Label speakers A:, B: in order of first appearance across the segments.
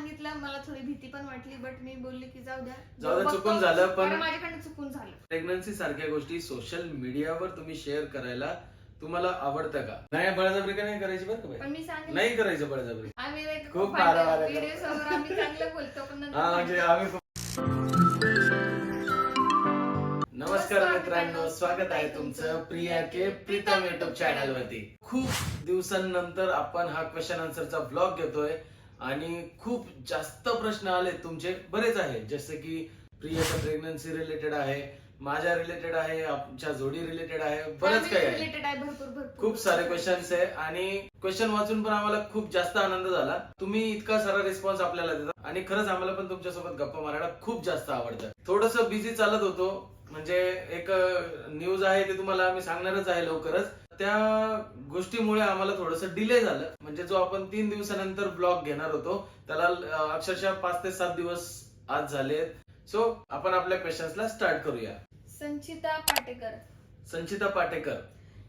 A: सांगितलं मला थोडी भीती पण वाटली बट मी बोलली की जाऊ द्या.
B: जाऊ द्या,
A: बघतो.
B: चुकून झालं, पण-
A: कारण माझ्याकडनं चुकून झालं.
B: प्रेग्नन्सी सारख्या गोष्टी सोशल मीडियावर तुम्ही शेअर करायला तुम्हाला आवडतं का? नाही बळजबरी का नाही करायची बरं का बाई?
A: पण मी सांगितलं.
B: नाही करायचं बळजबरी.
A: आम्ही like
B: खूप
A: खूप
B: मारा मारा
A: व्हिडिओ समोर आम्ही चांगलं बोलतो पण नंतर
B: हा म्हणजे. आम्ही नमस्कार मित्रांनो स्वागत आहे तुमचं Priya K Pritam YouTube channel वरती. खूप दिवसांनंतर आपण हा क्वेश्चन आन्सरचा ब्लॉग घेतोय. आणि खूप जास्त प्रश्न आले तुमचे. बरेच आहेत जसे की प्रियाच्या प्रेग्नन्सी रिलेटेड आहे माझ्या रिलेटेड आहे आमच्या जोडी रिलेटेड आहे बरेच काही आहे.
A: related आहे भरपूर भरपूर.
B: खूप सारे क्वेश्चन्स आहे आणि क्वेश्चन वाचून पण आम्हाला खूप जास्त आनंद झाला. तुम्ही इतका सारा रिस्पॉन्स आपल्याला देता आणि खरंच आम्हाला पण तुमच्यासोबत गप्पा मारायला खूप जास्त आवडतं. थोडस बिझी चालत होतो. म्हणजे एक न्यूज आहे ते तुम्हाला आम्ही सांगणारच आहे लवकरच. त्या गोष्टीमुळे आम्हाला थोडस डिले झालं. म्हणजे जो आपण तीन दिवसानंतर ब्लॉग घेणार होतो त्याला अक्षरशः पाच ते सात दिवस आज झालेत सो आपण आपल्या क्वेश्चन्सला स्टार्ट करूया.
A: संचिता पाटेकर.
B: संचिता पाटेकर.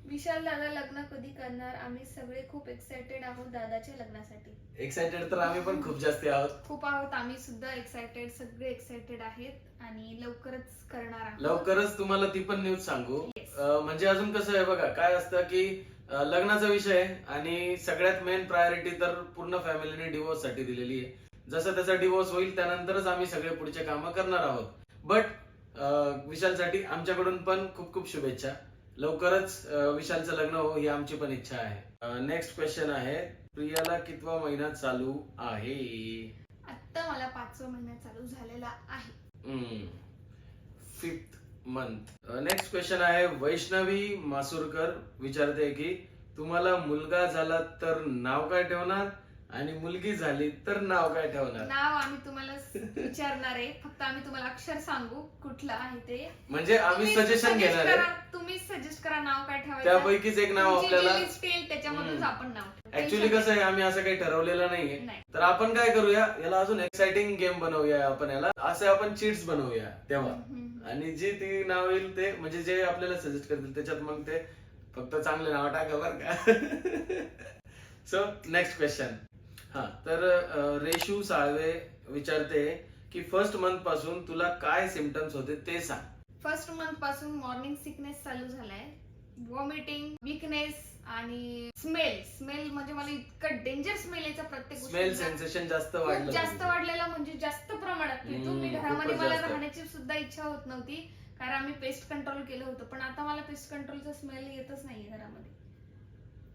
A: विशाल दादा लग्न कधी करणार? आम्ही सगळे खूप एक्साइटेड आहोत दादाच्या लग्नासाठी.
B: एक्साइटेड तर आम्ही पण खूप जास्ती आहोत.
A: खूप आहोत. आम्ही सुद्धा एक्साइटेड सगळे एक्साइटेड आहेत. आणि लवकरच करणार आहोत.
B: लवकरच तुम्हाला ती पण न्यूज सांगू.
A: Yes.
B: अं, म्हणजे अजून कसं आहे बघा काय असतं की अं, लग्नाचा विषय आहे आणि सगळ्यात मेन प्रायोरिटी तर पूर्ण फॅमिलीने डिवोर्ससाठी दिलेली आहे. जसं त्याचा डिवोर्स होईल त्यानंतरच आम्ही सगळे पुढचे कामं करणार आहोत. बट विशालसाठी आमच्याकडून पण खूप खूप शुभेच्छा. लवकरच अं, विशालचं लग्न हो ही आमची पण इच्छा आहे. नेक्स्ट क्वेश्चन आहे प्रियाला कितवा महिना चालू आहे?
A: आता मला पाचवा महिना चालू झालेला आहे.
B: फिफ्थ मंथ नेक्स्ट क्वेश्चन आहे वैष्णवी मासुरकर विचारते की तुम्हाला मुलगा झाला तर नाव काय ठेवणार? आणि मुलगी झाली तर नाव काय ठेवणार?
A: नाव आम्ही तुम्हाला विचारणार आहे. फक्त आम्ही तुम्हाला अक्षर सांगू कुठलं आहे ते.
B: म्हणजे आम्ही
A: तुम्ही
B: सजेशन
A: suggest
B: घेणार आहे.
A: करा- तुम्ही सजेस्ट करा नाव काय ठेवायचं.
B: त्यापैकीच एक नाव
A: तुमची जी
B: आपल्याला
A: list येईल त्याच्यामधूनच
B: हम्म.
A: आपण नाव ठेवू.
B: ऍक्च्युली कसं आहे आम्ही असं काही ठरवलेलं नाहीये.
A: नाही.
B: तर आपण काय करूया याला अजून एक्साइटिंग गेम बनवूया आपण याला. असे आपण चीट्स बनवूया तेव्हा.
A: हम्म.
B: आणि जी ती नाव येईल ते म्हणजे जे आपल्याला सजेस्ट करतील त्याच्यात मग ते फक्त चांगले नाव टाका बर का. सो नेक्स्ट क्वेश्चन हा. तर रेशू साळवे विचारते की फर्स्ट मंथपासून तुला काय सिमटम्स होते ते सांग.
A: फर्स्ट मंथपासून मॉर्निंग सिकनेस चालू झालाय. वॉमिटिंग विकनेस आणि स्मेल स्मेल म्हणजे मला इतकं डेंजर स्मेल याचा प्रत्येक
B: स्मेल
A: गोष्टीचा.
B: सेन्सेशन जास्त
A: खूप
B: वाढलं
A: जास्त. वाढलेला म्हणजे जास्त प्रमाणात.
B: हम्म,
A: तुम्ही घरामध्ये
B: खूपच
A: मला
B: जास्त.
A: राहण्याची सुद्धा इच्छा होत नव्हती. कारण आम्ही पेस्ट कंट्रोल केलं होतं. पण आता मला पेस्ट कंट्रोलचा स्मेल येतच नाहीये घरामध्ये.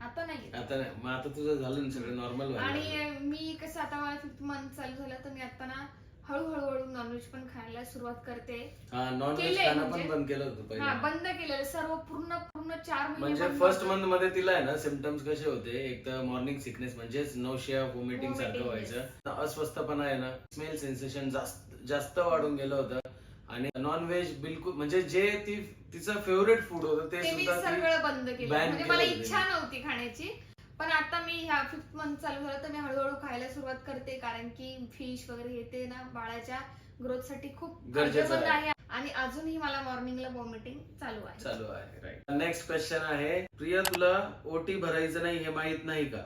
A: आता नाही.
B: आता नाही, मग आता तुझं झालं ना सगळं नॉर्मल
A: आणि मी कसं आता मला फिफ्थ मंथ चालू झालं तर मी आता ना हळूहळू हळू नॉनव्हेज पण खायला सुरुवात करते.
B: हा नॉनव्हेज
A: केलंय
B: खाणं
A: म्हणजे.
B: पण बंद केलं होतं
A: हा
B: पहिले
A: बंद केलेलं. सर्व पूर्ण पूर्ण चार महिने
B: म्हणजे
A: बंद
B: फर्स्ट. मंथमध्ये तिला आहे ना सिमटम्स कसे होते? एक तर मॉर्निंग सिकनेस म्हणजेच नौशिया वोमिटिंग सारखं व्हायचं. अस्वस्थपणा आहे ना स्मेल सेन्सेशन जास्त जास्त वाढून गेलं होतं. आणि नॉनव्हेज बिलकुल म्हणजे जे ती तिचं फेवरेट फूड होतं ते
A: ते मी
B: सुद्धा ती
A: सगळं बंद केलं.
B: ban
A: म्हणजे मला इच्छा नव्हती खाण्याची. पण आता मी ह्या फिफ्थ मंथ चालू झालं तर मी हळूहळू खायला सुरुवात करते. कारण की फिश वगैरे हे ते ना बाळाच्या ग्रोथसाठी खूप
B: गरजेचं
A: फायदेमंद
B: आहे.
A: आहे. आणि अजूनही मला मॉर्निंगला वॉमिटिंग चालू आहे.
B: चालू आहे राईट नेक्स्ट क्वेश्चन आहे प्रिया तुला ओटी भरायचं नाही हे माहीत नाही का?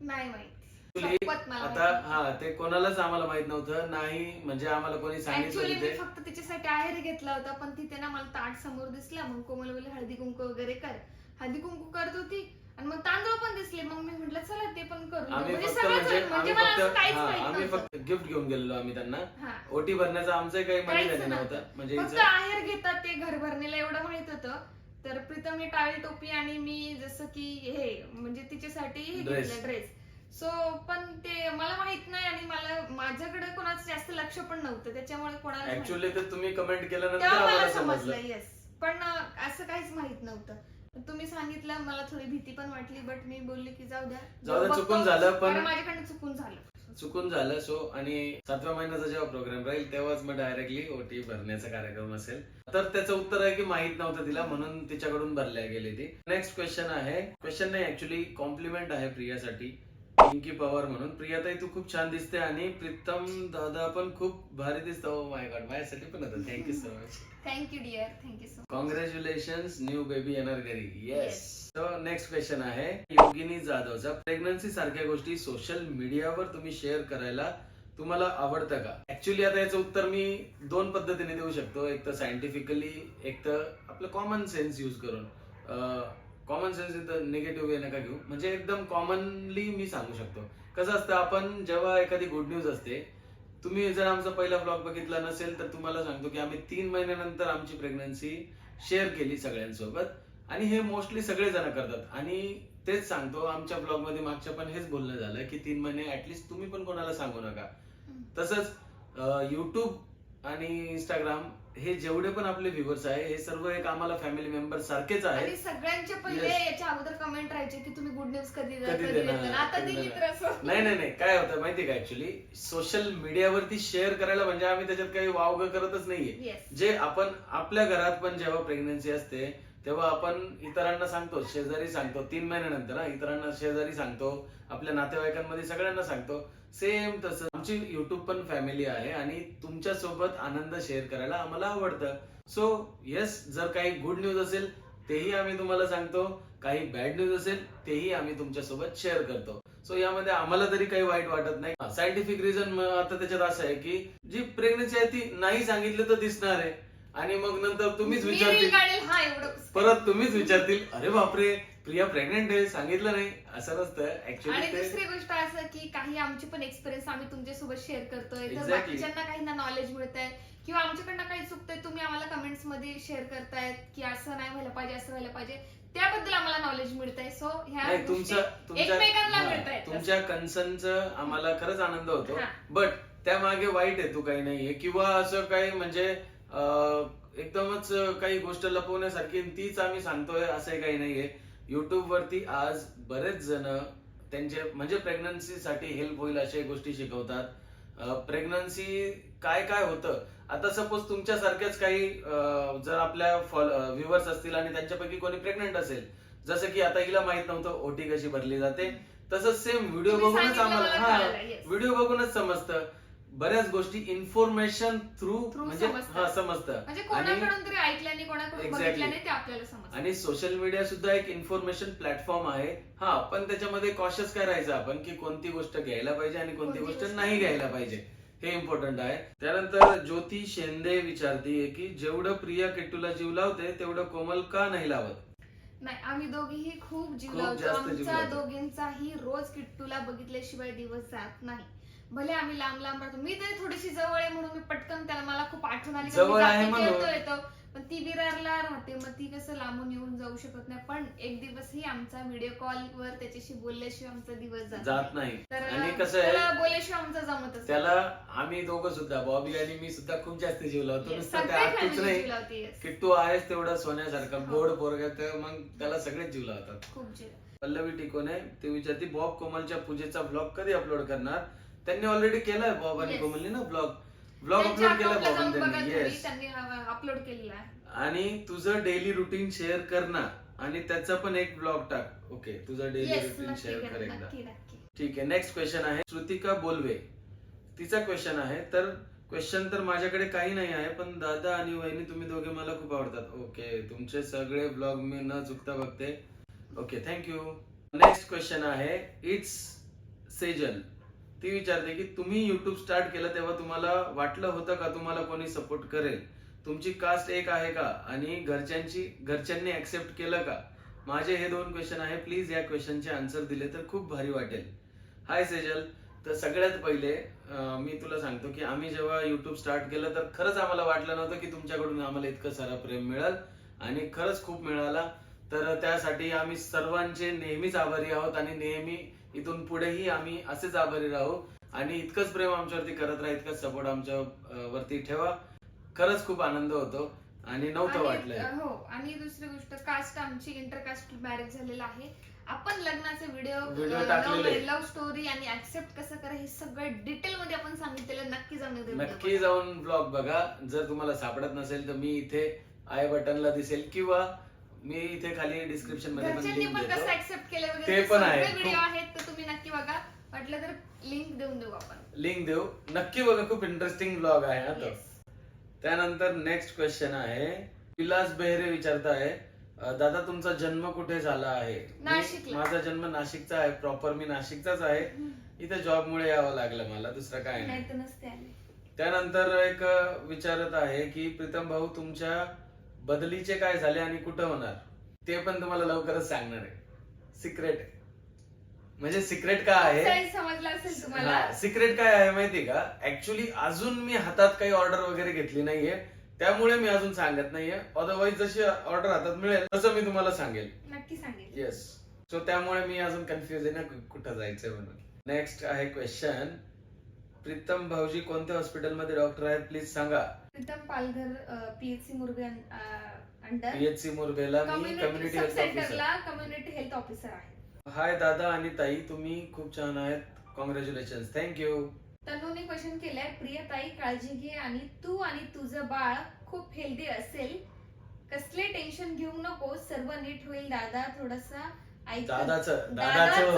A: नाही माहीत.
B: आता हा ते कोणालाच आम्हाला माहीत नव्हतं नाही म्हणजे आम्हाला कोणी सांगितलं
A: मी
B: ते
A: फक्त तिच्यासाठी आहेर घेतला होता पण तिथे ना मला ताट समोर दिसला मग कोमल बोलले हळदी कुंकू वगैरे कर. हळदी कुंकू करत होती आणि मग तांदूळ पण दिसले. मग मी म्हटलं चला ते पण करू.
B: आम्ही
A: म्हणजे
B: फक्त
A: सगळंच
B: म्हणजे
A: होईल. म्हणजे
B: आम्ही
A: मला असं
B: फक्त
A: काहीच
B: हा,
A: माहीत
B: आम्ही
A: नव्हतं.
B: फक्त गिफ्ट घेऊन गेलेलो आम्ही त्यांना.
A: हा.
B: ओटी भरण्याचं आमचं काही माहिती
A: काहीच
B: झालं
A: नव्हतं.
B: नव्हतं. म्हणजे
A: फक्त
B: हिचं-
A: आहेर घेतात ते घर भरणीला एवढं माहीत होतं. तर प्रीतमने टाळी टोपी आणि मी जसं की हे म्हणजे तिच्यासाठी हे
B: Dress.
A: घेतलं ड्रेस सो पण ते मला माहीत नाही आणि मला माझ्याकडे कोणाचं जास्त लक्ष पण नव्हतं त्याच्यामुळे कोणाला
B: तर तुम्ही कमेंट केल्यानंतर
A: तेव्हा मला
B: आम्हाला
A: समजलं.
B: समजलं
A: येस पण असं काहीच माहीत नव्हतं. तुम्ही सांगितलं मला थोडी भीती पण वाटली बट मी बोलली की जाऊ द्या.
B: जाऊ द्या,
A: बघतो.
B: चुकून झालं, पण-
A: कारण माझ्याकडनं चुकून झालं.
B: चुकून झालं सो आणि सातव्या महिन्याचा जेव्हा प्रोग्राम राहील तेव्हाच मग डायरेक्टली ओटी भरण्याचा कार्यक्रम असेल. तर त्याचं उत्तर आहे की माहीत नव्हतं तिला म्हणून तिच्याकडून भरल्या गेली ती. नेक्स्ट क्वेश्चन आहे. क्वेश्चन नाही ऍक्च्युली कॉम्प्लिमेंट आहे प्रियासाठी. पिंकी पवार म्हणून. प्रियाताई तू खूप छान दिसते आणि प्रीतम दादा पण खूप भारी दिसतो. माय गॉड माझ्यासाठी पण होतं. Thank you so much
A: thank you dear thank you so
B: congratulation new baby येणार घरी. येस नेक्स्ट क्वेश्चन आहे. योगिनी जाधवचा. प्रेग्नन्सी सारख्या गोष्टी सोशल मीडियावर तुम्ही शेअर करायला तुम्हाला आवडतं का? ऍक्च्युली आता याचं उत्तर मी दोन पद्धतीने देऊ शकतो. एक तर सायंटिफिकली एक तर आपलं कॉमन सेन्स यूज करून. कॉमन सेन्स इथं निगेटिव्ह वे नका घेऊ. म्हणजे एकदम कॉमनली मी सांगू शकतो. कसं असतं आपण जेव्हा एखादी गुड न्यूज असते तुम्ही जर आमचा पहिला ब्लॉग बघितला नसेल तर तुम्हाला सांगतो की आम्ही तीन महिन्यानंतर आमची प्रेग्नन्सी शेअर केली सगळ्यांसोबत. आणि हे मोस्टली सगळे जण करतात. आणि तेच सांगतो आमच्या ब्लॉगमध्ये मागच्या पण हेच बोलणं झालं की तीन महिने ऍटलिस्ट तुम्ही पण कोणाला सांगू नका. तसंच युट्यूब आणि इंस्टाग्राम हे जेवढे पण आपले व्ह्युअर्स आहे हे सर्व एक आम्हाला फॅमिली मेंबर सारखेच आहेत.
A: आणि सगळ्यांचे पहिले
B: Yes.
A: याच्या अगोदर कमेंट राहायचे की तुम्ही गुड न्यूज कधी द्या,
B: कधी
A: कधी
B: देणार,
A: देणार. आता
B: कधी
A: दिली
B: देणार.
A: तर असं.
B: नाही नाही नाही. काय होतं माहितीये का ऍक्च्युली सोशल मीडियावरती शेअर करायला म्हणजे आम्ही त्याच्यात काही वावग करतच नाहीये. जे आपण आपल्या घरात पण जेव्हा प्रेग्नन्सी असते तेव्हा आपण इतरांना सांगतो शेजारी सांगतो तीन महिन्यानंतर हा, इतरांना शेजारी सांगतो आपल्या नातेवाईकांमध्ये सगळ्यांना सांगतो. सेम तसं आमची युट्यूब पण फॅमिली आहे आणि तुमच्यासोबत आनंद शेअर करायला आम्हाला आवडतं. सो येस जर काही गुड न्यूज असेल तेही आम्ही तुम्हाला सांगतो. काही बॅड न्यूज असेल तेही आम्ही तुमच्यासोबत शेअर करतो. सो यामध्ये आम्हाला तरी काही वाईट वाटत नाही. सायंटिफिक रिझन आता त्याच्यात असं आहे की जी प्रेग्नन्सी आहे ती नाही सांगितलं तर दिसणार आहे. आणि मग नंतर तुम्हीच
A: मी
B: विचारतील.
A: काढेल हा एवढं
B: परत तुम्हीच विचारतील अरे बापरे प्रिया प्रेग्नेंट आहे सांगितलं नाही. असं नसतं
A: आणि
B: ऍक्च्युली ते
A: दुसरी गोष्ट असं की काही आमची पण एक्सपिरियन्स आम्ही तुमच्यासोबत शेअर करतोय तर
B: Exactly.
A: बाकीच्यांना काहींना नॉलेज मिळत आहे. किंवा आमच्याकडनं काही चुकतंय तुम्ही आम्हाला कमेंट्समध्ये शेअर करतायत की असं नाही व्हायला पाहिजे असं व्हायला पाहिजे. त्याबद्दल आम्हाला नॉलेज मिळत आहे. सो ह्या
B: नाही
A: गोष्टी
B: तुमच्या तुमच्या
A: एकमेकांना
B: हा,
A: मिळतायत.
B: तुमच्या कन्सर्नचं आम्हाला खरंच आनंद होतो.
A: हा.
B: बट त्यामागे वाईट हेतू काही नाहीये. किंवा असं काही म्हणजे एकदमच काही गोष्ट लपवण्यासारखी तीच आम्ही सांगतोय असं काही नाहीये. युट्यूब वरती आज बरेच जण त्यांचे म्हणजे प्रेग्नन्सी साठी हेल्प होईल अशा गोष्टी शिकवतात. प्रेग्नन्सी काय काय होतं? आता सपोज तुमच्यासारख्याच काही जर आपल्या व्ह्युअर्स असतील आणि त्यांच्यापैकी कोणी प्रेग्नंट असेल जसं की आता हिला माहीत नव्हतं ओटी कशी भरली जाते तसंच सेम व्हिडिओ बघूनच आम्हाला हा. व्हिडिओ बघूनच समजतं. बऱ्याच गोष्टी इन्फॉर्मेशन थ्रू
A: Through
B: म्हणजे
A: समजतं.
B: हा समजतं.
A: म्हणजे
B: आणि
A: कोणाकडून तरी ऐकल्याने कोणाकडून
B: Exactly.
A: बघितल्याने ते आपल्याला समजतं.
B: आणि सोशल मीडिया सुद्धा एक इन्फॉर्मेशन प्लॅटफॉर्म आहे. हा पण त्याच्यामध्ये कॉशियस काय राहायचं आपण? की कोणती गोष्ट घ्यायला पाहिजे आणि कोणती
A: कोणती
B: गोष्ट
A: गोष्ट
B: नाही
A: नाही.
B: घ्यायला पाहिजे. हे इम्पॉर्टंट आहे. त्यानंतर ज्योती शेंदे विचारतीये की जेवढं प्रिया किट्टूला जीव लावते तेवढं कोमल का नाही लावत?
A: नाही आम्ही दोघीही खूप जीव
B: खूप
A: लावतो.
B: जास्त जीव
A: आमचा
B: लावतो.
A: दोघींचाही रोज किट्टूला बघितल्याशिवाय दिवस जात नाही. भले आम्ही लांब लांब राहतो. मी तरी थोडीशी जवळ आहे म्हणून मी पटकन त्याला मला खूप आठवण आली. का मी
B: जवळ आहे
A: जाते,
B: म्हणून.
A: येतो येतो पण ती विरारला राहते. मग ती कसं लांबून येऊन जाऊ शकत नाही. पण एक दिवसही आमचा व्हिडिओ कॉल वर त्याच्याशी बोलल्याशिवाय आमचा दिवस जात
B: जात
A: नाही. तर
B: आणि कसं आहे
A: त्याला बोलल्याशिवाय आमचा जमतच
B: त्याला आम्ही दोघं सुद्धा बॉबी आणि मी सुद्धा खूप जास्त जीव लावतो. नुसतं त्या आतूच नाही.
A: नाही
B: की तू आहेस तेवढा सोन्यासारखा गोड पोरगा तर मग त्याला सगळेच जीव लावतात.
A: खूप जीव
B: पल्लवी टिकोने ते विचारते बॉब कोमलच्या पूजेचा ब्लॉग कधी अपलोड करणार? त्यांनी ऑलरेडी केलाय बॉब आणि
A: Yes.
B: कोमलनी ना ब्लॉग ब्लॉग
A: त्यांच्या
B: अपलोड केलाय
A: account ला
B: बॉब
A: जाऊन
B: आणि
A: बघा
B: त्यांनी
A: तुम्ही,
B: येस
A: त्यांनी अपलोड केलेला आहे.
B: आणि तुझं डेली रुटीन शेअर कर ना. आणि त्याचा पण एक ब्लॉग टाक. ओके तुझं डेली रुटीन
A: नक्की
B: शेअर
A: करा,
B: कर एकदा.
A: नक्की नक्की.
B: ठीक आहे नेक्स्ट क्वेश्चन आहे. श्रुतिका बोलवे. तिचा क्वेश्चन आहे. तर क्वेश्चन तर माझ्याकडे काही नाही आहे पण दादा आणि वहिनी तुम्ही दोघे मला खूप आवडतात. ओके तुमचे सगळे ब्लॉग मी न चुकता बघते. Okay thank you next question आहे. इट्स सेजल ती विचारते की तुम्ही युट्यूब स्टार्ट केलं तेव्हा तुम्हाला वाटलं होतं का तुम्हाला कोणी सपोर्ट करेल? तुमची कास्ट एक आहे का? आणि घरच्यांची घरच्यांनी ऍक्सेप्ट केलं का? माझे हे दोन क्वेश्चन आहे प्लीज या क्वेश्चनचे आन्सर दिले तर खूप भारी वाटेल. हाय सेजल तर सगळ्यात पहिले मी तुला सांगतो की आम्ही जेव्हा युट्यूब स्टार्ट केलं तर खरंच आम्हाला वाटलं नव्हतं की तुमच्याकडून आम्हाला इतकं सारा प्रेम मिळेल आणि खरंच खूप मिळाला. तर त्यासाठी आम्ही सर्वांचे नेहमीच आभारी आहोत आणि नेहमी इथून पुढेही आम्ही असेच आभारी राहू. आणि इतकंच प्रेम आमच्यावरती करत राहा इतकंच सपोर्ट आमच्या वरती ठेवा. खरंच खूप आनंद होतो आणि नव्हतं वाटलंय.
A: हो आणि दुसरी गोष्ट कास्ट आमची इंटरकास्ट मॅरेज झालेलं आहे. आपण लग्नाचे व्हिडिओ. लव्ह स्टोरी आणि ऍक्सेप्ट कसं करा हे सगळं डिटेल मध्ये आपण सांगितलेलं नक्की जाऊन
B: नक्की जाऊन ब्लॉग बघा. जर तुम्हाला सापडत नसेल तर मी इथे आय बटनला दिसेल किंवा मी इथे खाली डिस्क्रिप्शन. मध्ये पण
A: घरच्यांनी
B: लिंक
A: पण कसं
B: देतो
A: ऍक्सेप्ट केलं
B: ते
A: वगैरे
B: पण आहे.
A: व्हिडिओ आहेत तर तुम्ही नक्की बघा. वाटलं तर लिंक देऊन देऊ आपण.
B: लिंक देऊ. नक्की बघा खूप इंटरेस्टिंग ब्लॉग आहे हा तो.
A: Yes.
B: त्यानंतर नेक्स्ट क्वेश्चन आहे. विलास बेहरे विचारत आहे अं, दादा तुमचा जन्म कुठे झाला आहे? मी-
A: नाशिकला.
B: माझा जन्म नाशिकचा आहे. प्रॉपर मी नाशिकचाच आहे. इथे जॉबमुळे यावं लागलं मला दुसरं काय नाही.
A: नाही तर नसते आले
B: त्यानंतर एक अं, विचारत आहे की प्रीतम भाऊ तुमच्या बदलीचे काय झाले आणि कुठं होणार? ते पण तुम्हाला लवकरच सांगणार आहे. सिक्रेट म्हणजे सिक्रेट काय आहे?
A: Size समजलं असेल तुम्हाला.
B: सिक्रेट काय आहे माहिती का? ऍक्च्युली अजून मी हातात काही ऑर्डर वगैरे घेतली नाहीये. त्यामुळे मी अजून सांगत नाहीये. अदरवाईज जशी ऑर्डर हातात मिळेल तसं मी तुम्हाला सांगेल.
A: नक्की सांगेल.
B: येस सो त्यामुळे मी अजून कन्फ्युज आहे ना कु- कुठं जायचंय म्हणून. नेक्स्ट आहे क्वेश्चन प्रीतम भाऊजी कोणत्या हॉस्पिटलमध्ये डॉक्टर आहेत? प्लीज सांगा.
A: Pritam Palghar PHC Murbe under.
B: PHC मुरबेला. मी
A: कम्युनिटी
B: हेल्थ ऑफिसर
A: सेंटरला कम्युनिटी हेल्थ ऑफिसर आहे.
B: हाय दादा आणि ताई तुम्ही खूप छान आहेत. कॉंग्रॅच्युलेशन थँक्यू
A: तनुने क्वेश्चन केलंय. प्रिय ताई काळजी घे आणि तू आणि तुझं बाळ खूप हेल्दी असेल. कसले टेन्शन घेऊ नको. सर्व नीट होईल दादा. थोडसा
B: दादाचं दादाचं.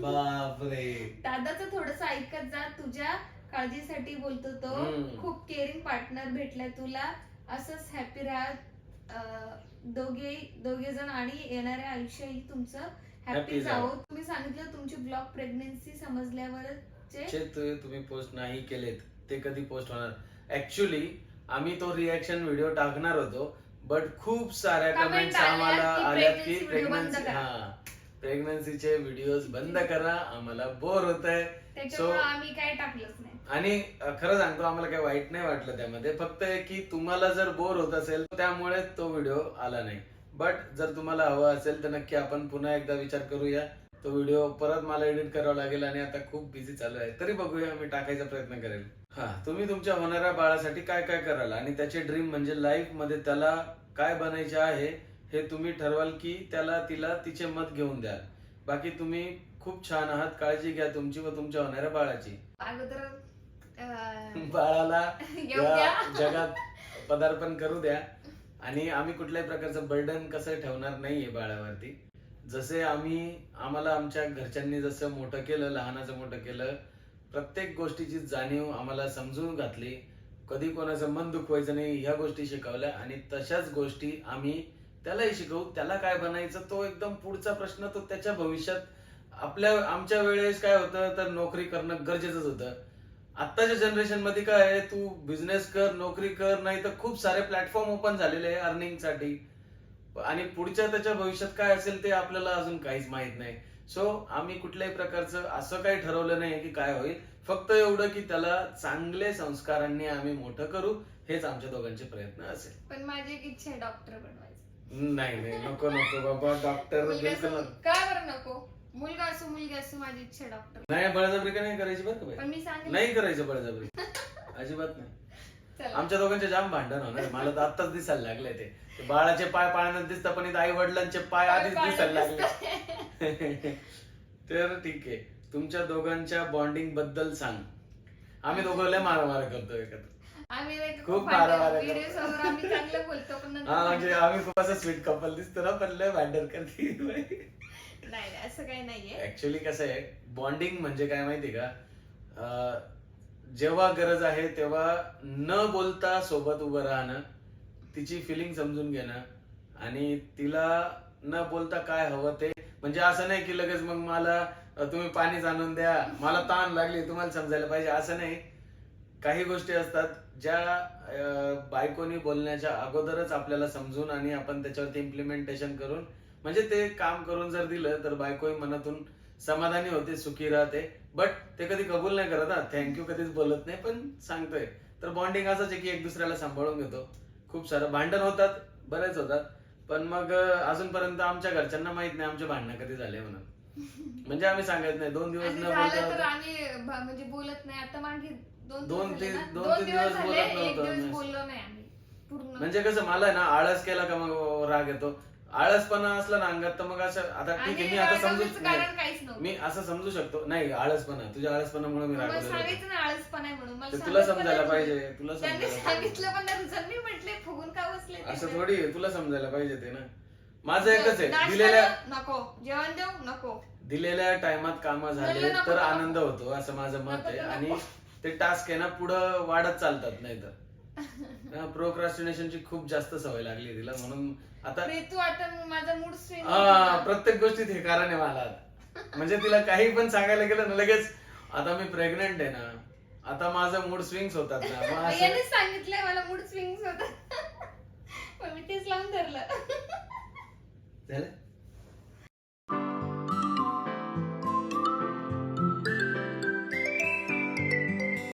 B: बापरे.
A: दादाचं थोडस ऐकत जा तुझ्या काळजीसाठी बोलतो तो.
B: हम्म.
A: खूप केअरिंग पार्टनर भेटलाय तुला. असंच हॅपी राहा दोघे दोघे जण आणि येणाऱ्या आयुष्यही तुमचं
B: Happy
A: हॅपी
B: जावो.
A: जावो. तुम्ही सांगितलं तुमची ब्लॉक प्रेग्नेन्सी समजल्यावरचे.
B: जे तु- तुम्ही पोस्ट नाही केलेत. ते कधी पोस्ट होणार? ऍक्च्युली आम्ही तो रिॲक्शन व्हिडिओ टाकणार होतो. बट खूप साऱ्या
A: Comment
B: कमेंट्स
A: आल्या
B: आम्हाला
A: की
B: आल्यात की
A: pregnancy video बंद
B: प्रेग्नन्सी. हा. प्रेग्नन्सीचे व्हिडिओ बंद करा. आम्हाला बोर होत आहे
A: त्याच्यामुळे
B: So-
A: आम्ही काय टाकलंच नाही.
B: आणि अ, खरं सांगतो आम्हाला काही वाईट नाही वाटलं त्यामध्ये. फक्त हे की तुम्हाला जर बोर होत असेल त्यामुळे तो व्हिडिओ आला नाही. बट जर तुम्हाला हवा असेल तर नक्की आपण पुन्हा एकदा विचार करूया. तो व्हिडिओ परत मला एडिट करावा लागेल आणि आता खूप बिझी चालू आहे. तरी बघूया मी टाकायचा प्रयत्न करेल. हा तुम्ही तुमच्या होणाऱ्या बाळासाठी काय काय कराल? आणि त्याचे ड्रीम म्हणजे लाईफमध्ये त्याला काय बनायचे आहे हे तुम्ही ठरवाल की त्याला तिला तिचे मत घेऊन द्याल. बाकी तुम्ही खूप छान आहात काळजी घ्या तुमची व तुमच्या होणाऱ्या बाळाची.
A: अगोदर अं,
B: बाळाला
A: येऊ
B: या
A: द्या.
B: जगात पदार्पण करू द्या. आणि आम्ही कुठल्याही प्रकारचं बर्डन कसं ठेवणार नाहीये बाळावरती. जसे आम्ही आम्हाला आमच्या घरच्यांनी जसं मोठं केलं लहानाचं मोठं केलं प्रत्येक गोष्टीची जाणीव आम्हाला समजून घातली. कधी कोणाचं मन दुखवायचं नाही ह्या गोष्टी शिकवल्या आणि तशाच गोष्टी आम्ही त्यालाही शिकवू. त्याला काय बनायचं तो एकदम पुढचा प्रश्न तो त्याच्या भविष्यात आपल्या आमच्या वेळेस काय होतं तर नोकरी करणं गरजेचंच होतं. आत्ताच्या जनरेशनमध्ये काय आहे तू बिझनेस कर नोकरी कर नाही तर खूप सारे प्लॅटफॉर्म ओपन झालेले आहे अर्निंगसाठी. आणि पुढच्या त्याच्या भविष्यात काय असेल ते आपल्याला अजून काहीच माहीत नाही. सो आम्ही कुठल्याही प्रकारचं असं काही ठरवलं नाही की काय होईल फक्त एवढं की त्याला चांगले संस्कारांनी आम्ही मोठं करू हेच आमच्या दोघांचे प्रयत्न असेल
A: पण माझी एक इच्छा आहे डॉक्टर बनवायचं
B: नाही नाही नको नको बाबा डॉक्टर
A: मुलगा
B: बिलकुल
A: असो-
B: नको.
A: का बरं नको मुलगा असो मुलगी असो माझी इच्छा डॉक्टर
B: नाही बळजबरी का नाही करायची बरं का बाई?
A: पण मी सांगेन
B: नाही करायचं बळजबरी अजिबात नाही. आमच्या दोघांचे जाम भांडण होणार. मला तर आत्ताच दिसायला लागले ते. ते बाळाचे पाय पाळण्यात दिसतं पण आई वडिलांचे पाय आधीच दिसायला लागले. तर ठीक आहे. तुमच्या दोघांच्या बॉन्डिंगबद्दल सांग. आम्ही दोघं लय मारामारा करतो एकत्र.
A: आम्ही like
B: खूप मारामाऱ्या
A: व्हिडिओ
B: करतो.
A: समोर आम्ही चांगलं बोलतो पण नंतर
B: हा म्हणजे. आम्ही खूप असं स्वीट कपल दिसतो ना पण लय भांडण करते.
A: नाही नाही, असं काही नाहीये.
B: ऍक्च्युली कसं आहे बॉन्डिंग म्हणजे काय माहिती का? अं, जेव्हा गरज आहे तेव्हा न बोलता सोबत उभं राहणं तिची फिलिंग समजून घेणं आणि तिला न बोलता काय हवं ते म्हणजे असं नाही की लगेच मग मला तुम्ही पाणीच आणून द्या मला ताण लागली तुम्हाला समजायला पाहिजे असं नाही. काही गोष्टी असतात ज्या बायकोनी बोलण्याच्या अगोदरच आपल्याला समजून आणि आपण त्याच्यावरती इम्प्लिमेंटेशन करून म्हणजे ते काम करून जर दिलं तर बायकोही मनातून समाधानी होते सुखी राहते. बट ते कधी कबूल नाही करत हा. थँक्यू कधीच बोलत नाही पण सांगतोय. तर बॉन्डिंग असंच आहे की एक दुसऱ्याला सांभाळून घेतो. खूप सारं भांडण होतात बरेच होतात. पण मग अजूनपर्यंत आमच्या घरच्यांना माहीत नाही आमचे भांडणं कधी झाले म्हणून. म्हणजे आम्ही सांगत नाही दोन दिवस न बोलता
A: आम्ही म्हणजे बोलत नाही. आता मागे दोन
B: दोन
A: दिवस
B: ते-
A: झाले ना?
B: दोन तीन
A: दिवस
B: बोलत नव्हतो म्हणजे कसं मला ना आळस केला का मग राग येतो? आळसपणा असला ना अंगात तर मग असं आता ठीक आहे मी आता समजू
A: रागावण्याचं
B: नाही
A: कारण काहीच नव्हतं
B: मी असं समजू शकतो नाही आळसपणा तुझ्या आळसपणामुळे मी
A: मला. सांगायचं ना आळसपणा आहे म्हणून मला
B: तुला समजायला पाहिजे. तुला
A: त्यांनी
B: समजायला पाहिजे
A: सांगितलं पण नाही तुझं मी म्हटले फुगून का बसले ते
B: असं. थोडी आहे, तुला समजायला पाहिजे ते ना माझं एकच आहे दिलेल्या?
A: नको जेवण देऊ नको
B: दिलेल्या टायमात काम झाले
A: नको,
B: तर
A: नको.
B: आनंद होतो असं माझं मत
A: नको
B: आहे आणि
A: नको.
B: ते टास्क आहे ना पुढं वाढत चालतात नाही तर प्रोक्रास्टिनेशनची खूप जास्त सवय लागली तिला म्हणून आता
A: तू आता माझा मूड स्विंग
B: हा प्रत्येक गोष्टीत हे कारण आहे मला आता. म्हणजे तिला काही पण सांगायला गेलं ना लगेच आता मी प्रेग्नेंट आहे ना आता माझं मूड स्विंग्स होतात ना मग असं
A: यानेच सांगितलंय मला मूड स्विंग होत पण मी तेच लावून धरलं.
B: झालं?